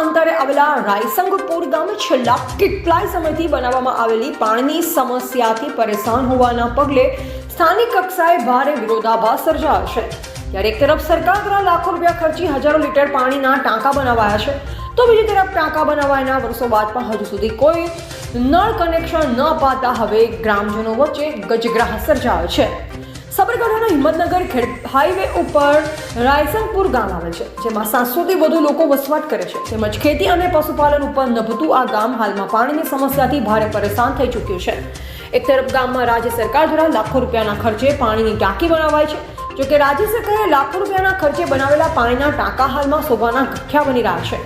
અંતરે આવેલા રાયસંગપુર ગામે છેલ્લા કેટલાય સમયથી બનાવવામાં આવેલી પાણીની સમસ્યાથી પરેશાન હોવાના પગલે સ્થાનિક કક્ષાએ ભારે વિરોધાભાસ સર્જાયો છે. ત્યારે એક તરફ સરકાર દ્વારા લાખો રૂપિયા ખર્ચી હજારો લીટર પાણીના ટાંકા બનાવાયા છે, તો બીજી તરફ ટાંકા બનાવાયના વર્ષો બાદ પણ હજુ સુધી કોઈ નળ કનેક્શન ન અપાતા હવે ગ્રામજનો વચ્ચે ગજગ્રાહ સર્જાયો છે. સાબરકાંઠાના હિંમતનગર ખેડ હાઈવે ઉપર રાયસંગપુર ગામ આવે છે, જેમાં સાતસોથી વધુ લોકો વસવાટ કરે છે. તેમજ ખેતી અને પશુપાલન ઉપર નભતું આ ગામ હાલમાં પાણીની સમસ્યાથી ભારે પરેશાન થઈ ચૂક્યું છે. એક તરફ ગામમાં રાજ્ય સરકાર દ્વારા લાખો રૂપિયાના ખર્ચે પાણીની ટાંકી બનાવાય છે જોકે રાજ્ય સરકારે લાખો રૂપિયાના ખર્ચે બનાવેલા પાણીના ટાંકા હાલમાં શોભાના ગઠ્યા બની રહ્યા છે.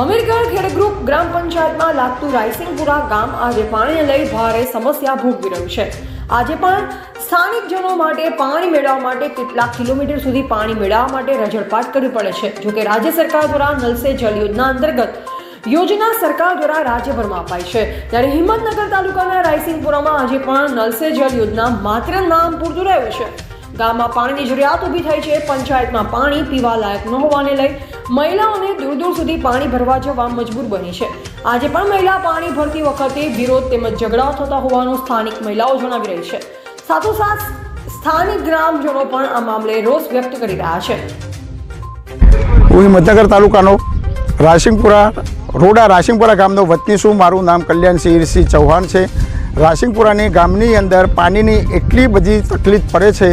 હમીરગઢ ખેડ ગ્રુપ ગ્રામ પંચાયતમાં લાગતું રાયસિંગપુરા ગામ આજે પાણીને લઈ ભારે સમસ્યા ભોગવી રહ્યું છે. આજે પણ સ્થાનિક જનો માટે પાણી મેળવવા માટે કેટલાક કિલોમીટર સુધી પાણી મેળવવા માટે રજળપાટ કરવી પડે છે. જોકે રાજ્ય સરકાર દ્વારા નલ સે જલ યોજના અંતર્ગત યોજના સરકાર દ્વારા રાજ્યભરમાં અપાય છે. ત્યારે હિંમતનગર તાલુકાના રાયસિંગપુરામાં આજે પણ નલ સે જલ યોજના માત્ર નામ પૂરતું રહ્યું છે. ગામમાં પાણીની જરૂરિયાત ઊભી થઈ છે. પંચાયતમાં પાણી પીવા લાયક ન હોવાને લઈ મહિલાઓને દૂર દૂર સુધી પાણી ભરવા જવા મજબૂર બની છે. આજે પણ મહિલા પાણી ભરતી વખતે વિરોધ તેમજ ઝઘડાઓ થતા હોવાનું સ્થાનિક મહિલાઓ જણાવી રહી છે. સાથોસાથ સ્થાનિક ગ્રામજનો પણ આ મામલે રોષ વ્યક્ત કરી રહ્યા છે. હું મધ્યનગર તાલુકાનો રાશિંગપુરા, રોડા રાશિંગપુરા ગામનો વતની છું. મારું નામ કલ્યાણસિંહ ઈરસિંહ ચૌહાણ છે. રાશિંગપુરાની ગામની અંદર પાણીની એટલી બધી તકલીફ પડે છે.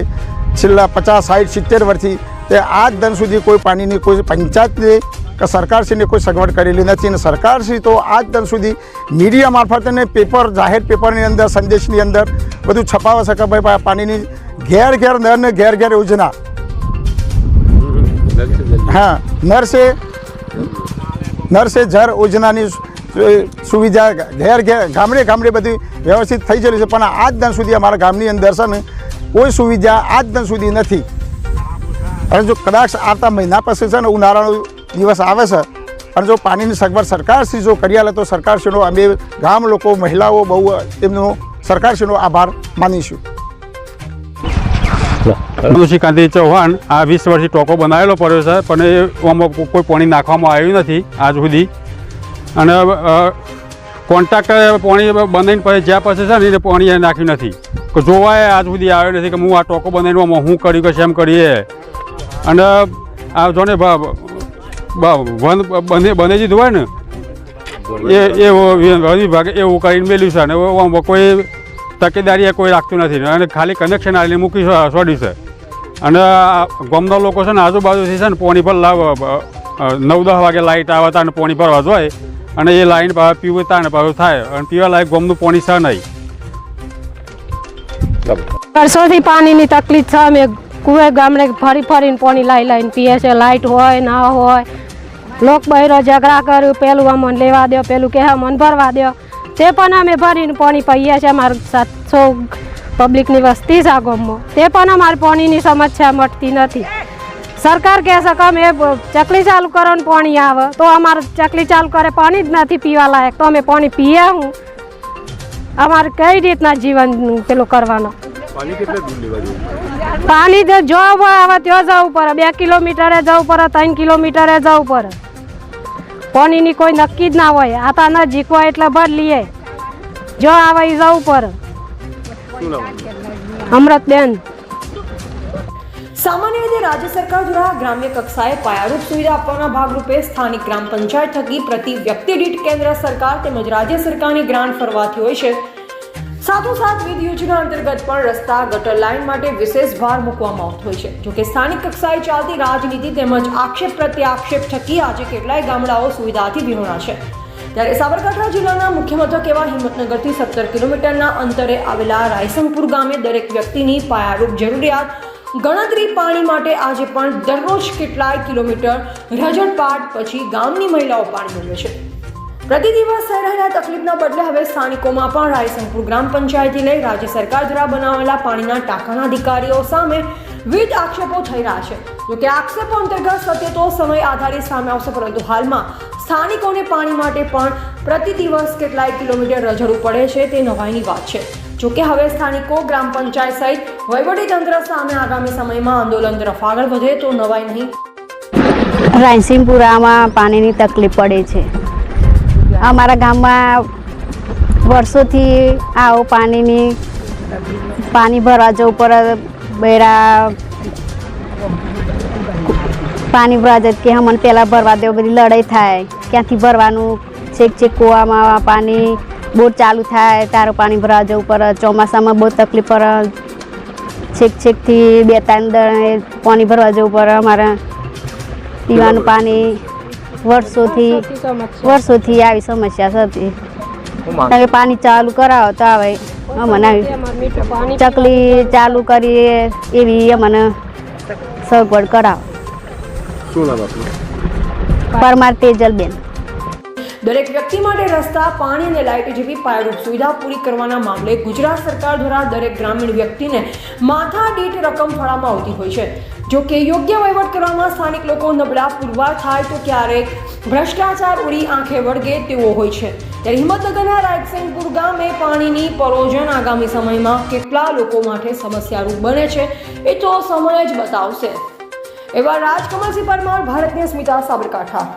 છેલ્લા પચાસ સાઠ સિત્તેર વર્ષથી તે આજ દન સુધી કોઈ પાણીની કોઈ પંચાયતને કે સરકારશ્રીને કોઈ સગવડ કરેલી નથી અને સરકારશ્રી તો આજ દન સુધી મીડિયા મારફત અને પેપર જાહેર પેપરની અંદર, સંદેશની અંદર બધું છપાવે કે ભાઈ પાણીની ઘેર ઘેર નર ને ઘેર ઘેર યોજના હા નરસે નરસે જર યોજનાની સુવિધા ઘેર ઘેર ગામડે ગામડે બધી વ્યવસ્થિત થઈ ગયેલી છે. પણ આજ દિન સુધી અમારા ગામની અંદર છે કોઈ સુવિધા આજ દિન સુધી નથી. અને જો કદાચ આવતા મહિના પછી છે ને ઉનાળાનો દિવસ આવે છે, અને જો પાણીની સગવડ સરકારશ્રી જો કરી આલે તો સરકારશ્રીનો અમે ગામ લોકો, મહિલાઓ બહુ એમનો સરકારશ્રીનો આભાર માનીશું. ઋષિકાંતિ ચૌહાણ આ વીસ વર્ષથી ટોકો બનાવેલો પડ્યો છે, પણ એ આમાં કોઈ પાણી નાખવામાં આવ્યું નથી આજ સુધી. અને કોન્ટ્રાક્ટર પાણી બનાવીને પછી જ્યાં પછી છે ને એને પાણી નાખ્યું નથી. કે જોવાય આજ સુધી આવ્યો નથી કે હું આ ટોકો બનાવીને આમાં હું કર્યું કે શેમ કરીએ. અને, આ જોને ને બ- વન બને બને દીધું હોય ને, એ એ વન વિભાગે એવું કરીને મેલ્યું છે અને કોઈ તકેદારી કોઈ રાખતું નથી. અને ખાલી કનેક્શન આવીને મૂકી છોડ્યું છે. અને ગામના લોકો છે ને આજુબાજુથી છે ને પોણી પર લાવ નવ દસ વાગે લાઇટ આવે તા ને પોણી પર જોઈએ અને એ લાઈન પાછા પીવું તા ને પાછું થાય. અને પીવા લાયક ગામનું પોણી છે નહીં. વર્ષોથી પાણીની તકલીફ છે. અમે કુએ ગામડે ફરી ફરીને પાણી લાવી લાવીને પીએ છે લાઇટ હોય, ના હોય. લોક બહેરો ઝઘડા કર્યું, પેલું અમને લેવા દો પેલું કે અમને ભરવા દો તે પણ અમે ભરીને પાણી પીએ છીએ અમારે સાતસો પબ્લિકની વસ્તી છે આ ગામમાં. તે પણ અમારે પાણીની સમસ્યા મટતી નથી. સરકાર કહે છે કે અમે ચકલી ચાલુ કરો ને પાણી આવે. તો અમારે ચકલી ચાલુ કરે પાણી જ નથી પીવા લાયક. તો અમે પાણી પીએ હું. અમારે કઈ રીતના જીવન પેલું કરવાનો? પાણી તો જો આવે ત્યાં જવું પડે. બે કિલોમીટરે જવું પડે ત્રણ કિલોમીટરે જવું પડે. પાણીની કોઈ નક્કી જ ના હોય. આ તો નજીક હોય એટલે લઈએ જો આવે જવું પર અમૃતબેન. સામાન્ય રીતે રાજ્ય સરકાર દ્વારા ગ્રામ્ય કક્ષાએ પાયારૂપ સુવિધા આપવાના ભાગરૂપે સ્થાનિક ગ્રામ પંચાયત થકી પ્રતિ વ્યક્તિ દીઠ કેન્દ્ર સરકાર તેમજ રાજ્ય સરકારની ગ્રાન્ટ ફરવાથી હોય છે. સાથોસાથ વિધ યોજના અંતર્ગત પણ રસ્તા, ગટર લાઇન માટે વિશેષ ભાર મૂકવામાં આવતો હોય છે. જોકે સ્થાનિક કક્ષાએ ચાલતી રાજનીતિ તેમજ આક્ષેપ પ્રત્યે આક્ષેપ થકી આજે કેટલાય ગામડાઓ સુવિધાથી વિહોણા છે. ત્યારે સાબરકાંઠા જિલ્લાના મુખ્ય મથક એવા હિંમતનગરથી સત્તર કિલોમીટરના અંતરે આવેલા રાયસંગપુર ગામે દરેક વ્યક્તિની પાયારૂપ જરૂરિયાત, ગણતરી પાણી માટે આજે પણ દરરોજ કેટલાય કિલોમીટર રજણપાટ પછી ગામની મહિલાઓ પાણી મેળવે છે. પ્રતિ દિવસ રહેલા તકલીફના બદલે હવે સ્થાનિકોમાં પણ રાયસંગપુર ગ્રામ પંચાયતથી લઈ રાજ્ય સરકાર દ્વારા બનાવેલા પાણીના ટાંકાના અધિકારીઓ સામે વિવિધ આક્ષેપો થઈ રહ્યા છે. જોકે આક્ષેપો અંતર્ગત સત્ય તો સમય આધારિત સામે આવશે, પરંતુ હાલમાં સ્થાનિકોને પાણી માટે પણ પ્રતિ દિવસ કેટલાય કિલોમીટર રજડવું પડે છે તે નવાઈની વાત છે. જોકે હવે સ્થાનિકો ગ્રામ પંચાયત સહિત વહીવટી તંત્ર સામે આગામી સમયમાં આંદોલન તરફ આગળ વધે તો નવાઈ નહીં. રાયસિંહપુરામાં પાણીની તકલીફ પડે છે. અમારા ગામમાં વર્ષોથી આવો પાણીની પાણી ભરવા જવું પર બેરા પાણી ભરવા જાય કે હમણાં પહેલાં ભરવા દેવો બધી લડાઈ થાય ક્યાંથી ભરવાનું છેક છેક કૂવામાં પાણી બોર ચાલુ થાય તારું પાણી ભરવા જવું પર ચોમાસામાં બહુ તકલીફ પડે છેક છેકથી બે ત્રણ પાણી ભરવા જવું પર અમારે પીવાનું પાણી. વર્ષોથી વર્ષોથી આવી સમસ્યા થતી. તમે પાણી ચાલુ કરાવો તો આવે. અમને આવી ચકલી ચાલુ કરીએ એવી અમને સગવડ કરાવો. પરમાર તેજલબેન. દરેક વ્યક્તિ માટે રસ્તા, પાણી અને લાઇટ જેવી પાયારૂપ સુવિધા પૂરી કરવાના મામલે ગુજરાત સરકાર દ્વારા દરેક ગ્રામીણ વ્યક્તિને માથા દીઠ રકમ ફાળવવામાં આવતી હોય છે. જો કે યોગ્ય વહીવટ કરવામાં સ્થાનિક લોકો નબળા પુરવાર થાય તો ક્યારેક ભ્રષ્ટાચાર ઉડી આંખે વળગે તેવો હોય છે. ત્યારે હિંમતનગરના રાયસિંગપુર ગામે પાણીની પરોજન આગામી સમયમાં કેટલા લોકો માટે સમસ્યારૂપ બને છે, એ તો સમય જ બતાવશે. એવા રાજકમલસિંહ પરમાર ભારતીય સ્મિતા સાબરકાંઠા.